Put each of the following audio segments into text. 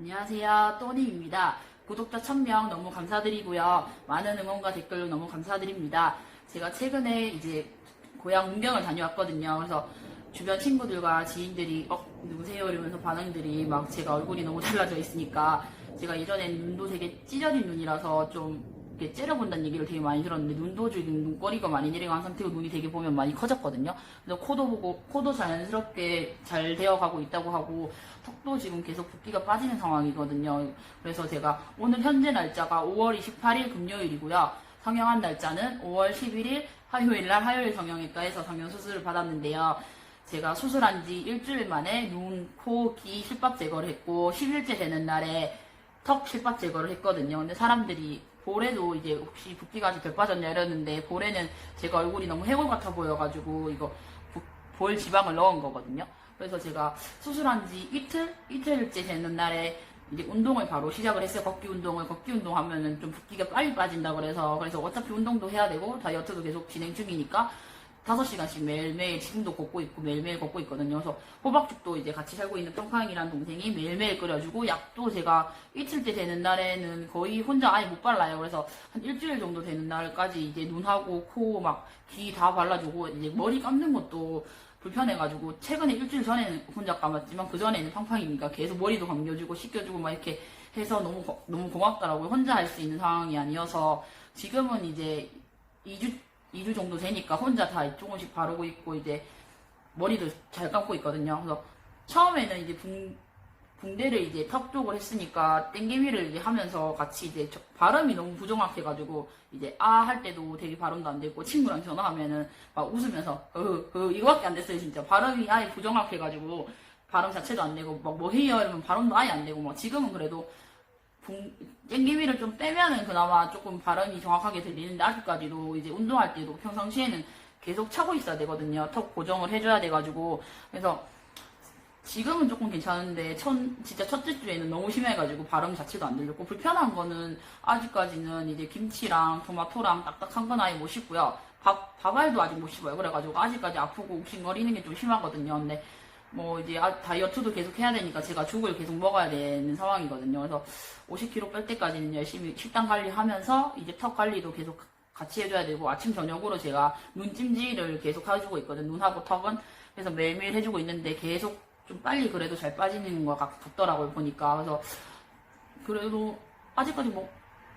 안녕하세요. 또님입니다. 구독자 1000명 너무 감사드리고요. 많은 응원과 댓글 너무 감사드립니다. 제가 최근에 이제 고향 문경을 다녀왔거든요. 그래서 주변 친구들과 지인들이 어 누구세요 이러면서 반응들이 막 제가 얼굴이 너무 달라져 있으니까 제가 예전엔 눈도 되게 찢어진 눈이라서 좀 이렇게 째려본다는 얘기를 되게 많이 들었는데 눈도 지금 눈꼬리가 많이 내려간 상태고 눈이 되게 보면 많이 커졌거든요. 그래서 코도 보고 코도 자연스럽게 잘 되어가고 있다고 하고 턱도 지금 계속 붓기가 빠지는 상황이거든요. 그래서 제가 오늘 현재 날짜가 5월 28일 금요일이고요. 성형한 날짜는 5월 11일 화요일 날 화요일 성형외과에서 성형 수술을 받았는데요. 제가 수술한 지 일주일 만에 눈, 코, 귀 실밥 제거를 했고 10일째 되는 날에 턱 실밥 제거를 했거든요. 근데 사람들이 볼에도 이제 혹시 붓기가 덜 빠졌냐 이러는데 볼에는 제가 얼굴이 너무 해골 같아 보여가지고 이거 부- 볼 지방을 넣은 거거든요. 그래서 제가 수술한 지 이틀? 이틀째 되는 날에 이제 운동을 바로 시작을 했어요. 걷기 운동을. 걷기 운동 하면은 좀 붓기가 빨리 빠진다 그래서. 그래서 어차피 운동도 해야 되고 다이어트도 계속 진행 중이니까 5시간씩 매일매일 지금도 걷고 있고 매일매일 걷고 있거든요. 그래서 호박죽도 이제 같이 살고 있는 평팡이라는 동생이 매일매일 끓여주고 약도 제가 이틀째 되는 날에는 거의 혼자 아예 못 발라요. 그래서 한 일주일 정도 되는 날까지 이제 눈하고 코 막 귀 다 발라주고 이제 머리 감는 것도 불편해가지고 최근에 일주일 전에는 혼자 감았지만 그 전에는 팡팡이니까 계속 머리도 감겨주고 씻겨주고 막 이렇게 해서 너무 고- 너무 고맙더라고요. 혼자 할 수 있는 상황이 아니어서 지금은 이제 2주 2주 정도 되니까 혼자 다 조금씩 바르고 있고 이제 머리도 잘 감고 있거든요. 그래서 처음에는 이제 붕, 붕대를 이제 턱 쪽을 했으니까 땡기미를 이제 하면서 같이 이제 저- 발음이 너무 부정확해가지고 이제 아 할 때도 되게 발음도 안 되고 친구랑 전화하면은 막 웃으면서 으, 으, 이거밖에 안 됐어요 진짜 발음이 아예 부정확해가지고 발음 자체도 안 되고 막 뭐 해요 이러면 발음도 아예 안 되고 막 지금은 그래도 붕, 땡기미를 좀 빼면은 그나마 조금 발음이 정확하게 들리는데 아직까지도 이제 운동할 때도 평상시에는 계속 차고 있어야 되거든요. 턱 고정을 해줘야 돼가지고 그래서 지금은 조금 괜찮은데 첫, 진짜 첫째 주에는 너무 심해가지고 발음 자체도 안 들렸고 불편한 거는 아직까지는 이제 김치랑 토마토랑 딱딱한 건 아예 못 씹고요. 밥, 밥알도 아직 못 씹어요. 그래가지고 아직까지 아프고 욱신거리는 게 좀 심하거든요. 근데 뭐 이제 아- 다이어트도 계속 해야 되니까 제가 죽을 계속 먹어야 되는 상황이거든요. 그래서 50kg 뺄 때까지는 열심히 식단 관리하면서 이제 턱 관리도 계속 같이 해줘야 되고 아침 저녁으로 제가 눈 찜질을 계속 해주고 있거든요. 눈하고 턱은 그래서 매일매일 해주고 있는데 계속 좀 빨리 그래도 잘 빠지는 것 같- 같더라고요 보니까 그래서 그래도 아직까지 뭐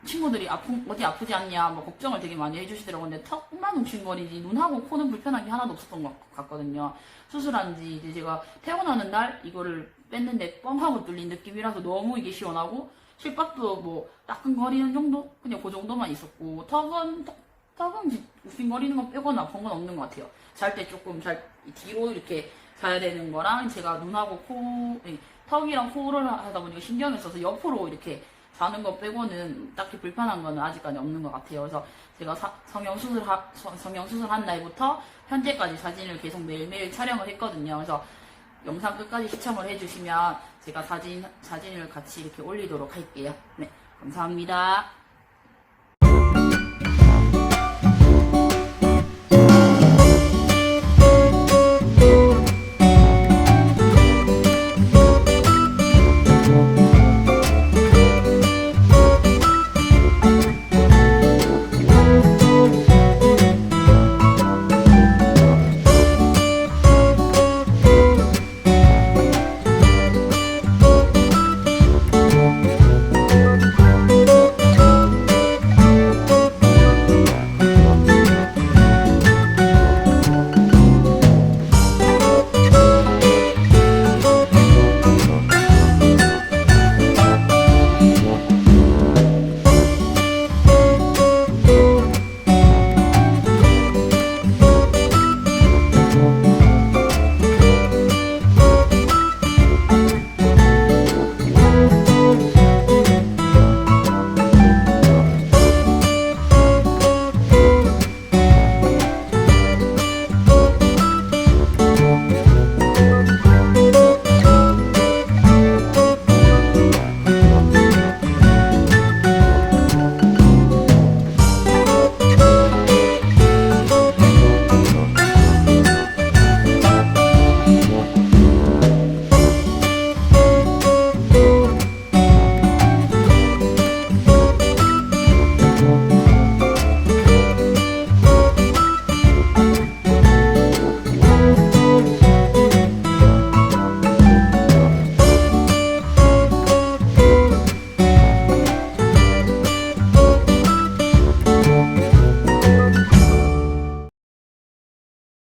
친구들이 아픈 어디 아프지 않냐 뭐 걱정을 되게 많이 해주시더라고요. 근데 턱만 욱신거리지 눈하고 코는 불편한 게 하나도 없었던 것 같거든요. 수술한 지 이제 제가 퇴원하는 날 이거를 뺐는데 뻥하고 뚫린 느낌이라서 너무 이게 시원하고 실밥도 뭐 따끔거리는 정도 그냥 그 정도만 있었고 턱은 턱- 턱은 욱신거리는 거 빼고는 아픈 건 없는 것 같아요. 잘 때 조금 잘 뒤로 이렇게 자야 되는 거랑 제가 눈하고 코 턱이랑 코를 하다 보니까 신경을 써서 옆으로 이렇게 자는 거 빼고는 딱히 불편한 거는 아직까지 없는 것 같아요. 그래서 제가 사- 성형 수술 하, 성- 성형 수술 한 날부터 현재까지 사진을 계속 매일매일 촬영을 했거든요. 그래서 영상 끝까지 시청을 해주시면 제가 사진 사진을 같이 이렇게 올리도록 할게요. 네, 감사합니다.